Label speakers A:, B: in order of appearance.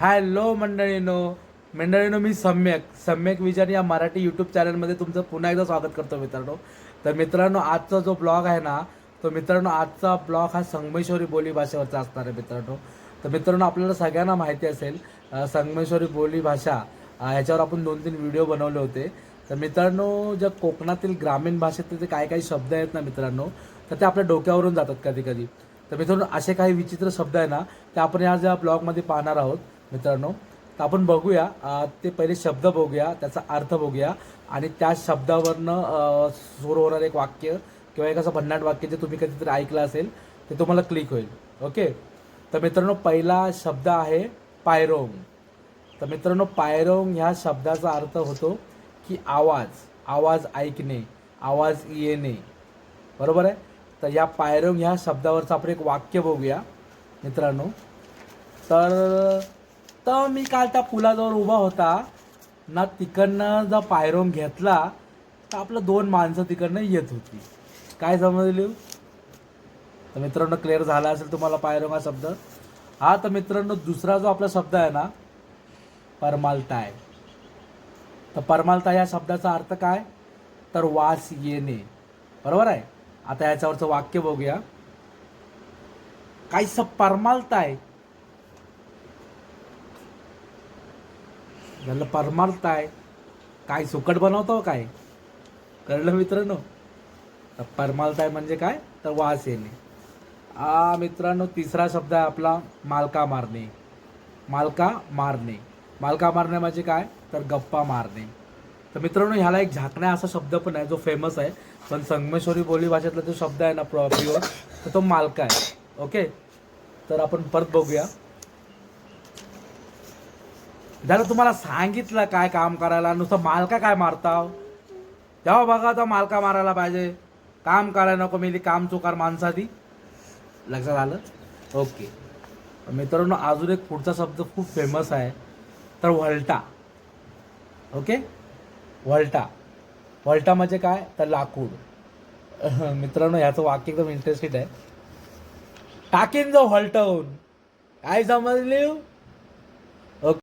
A: Hello मंडळीनो. मंडळीनो मी सम्यक. सम्यक विचार या मराठी यूट्यूब चॅनलमध्ये तुमचं पुन्हा एकदा स्वागत करतो मित्रांनो. तर मित्रांनो आजचा जो ब्लॉग आहे ना तो मित्रांनो आजचा ब्लॉग हा संगमेश्वरी बोली भाषेवरचा असणार आहे मित्रांनो. तर मित्रांनो आपल्याला सगळ्यांना माहिती असेल संगमेश्वरी बोली भाषा ह्याच्यावर आपण दोन तीन व्हिडिओ बनवले होते. तर मित्रांनो ज्या कोकणातील ग्रामीण भाषेतले जे काही काही शब्द आहेत ना मित्रांनो तर ते आपल्या डोक्यावरून जातात कधी कधी तर मित्रांनो असे काही विचित्र शब्द आहे ना ते आपण या ज्या ब्लॉगमध्ये पाहणार आहोत. मित्रांनो. तर आपण बघूया ते पहिले शब्द बघूया त्याचा अर्थ बघूया. आणि त्या शब्दावरनं सुरू होणारं एक वाक्य किंवा एक असं भन्नाट वाक्य जे तुम्ही कधीतरी ऐकलं असेल ते तुम्हाला क्लिक होईल. ओके तर मित्रांनो पहिला शब्द आहे पायरोंग. तर मित्रांनो पायरोंग ह्या शब्दाचा अर्थ होतो की आवाज आवाज ऐकणे आवाज येणे. बरोबर आहे? तर या पायरोंग ह्या शब्दावरचं आपण एक वाक्य बघूया मित्रांनो. तर तर मी काल त्या पुलाजवळ उभा होता. ना तिकडनं जर पायरोंग घेतला तर आपलं दोन माणसं तिकडनं येत होती. काय समजली? तर मित्रांनो क्लिअर झाला असेल तुम्हाला पायरोंग हा शब्द? हा तर मित्रांनो दुसरा जो आपला शब्द आहे ना परमालताय तर परमालता या शब्दाचा अर्थ काय? तर वास येणे. बरोबर आहे? आता याच्यावरचं वाक्य बघूया. काहीसं परमालताय झालं आहे. काय सुकट बनवतो काय? कळलं मित्रांनो. तर परमालताय म्हणजे काय? तर वास येणे. आ मित्रांनो तिसरा शब्द आहे आपला मालका मारणे. मालका मारणे. मालका मारणे म्हणजे काय? तर गप्पा मारणे. तर मित्रांनो ह्याला एक झाकण्या असा शब्द पण आहे जो फेमस आहे. पण संगमेश्वरी बोली भाषेतला जो शब्द आहे ना प्युअर तर तो मालका आहे. ओके? तर आपण परत बघूया. जरा तुम्हाला सांगितलं काय काम करायला नुसतं मालका काय मारताव? तेव्हा बघा तर मालका मारायला पाहिजे. काम करायला नको मेली काम चुकार माणसादी लक्षात आलं? ओके. मित्रांनो अजून एक पुढचा शब्द खूप फेमस आहे. तर व्हल्टा ओके? व्हल्टा व्हल्टा म्हणजे काय? तर लाकूड. मित्रांनो ह्याचं वाक्य एकदम इंटरेस्टेड आहे. टाकीन जो व्हल्टवून काय समजले?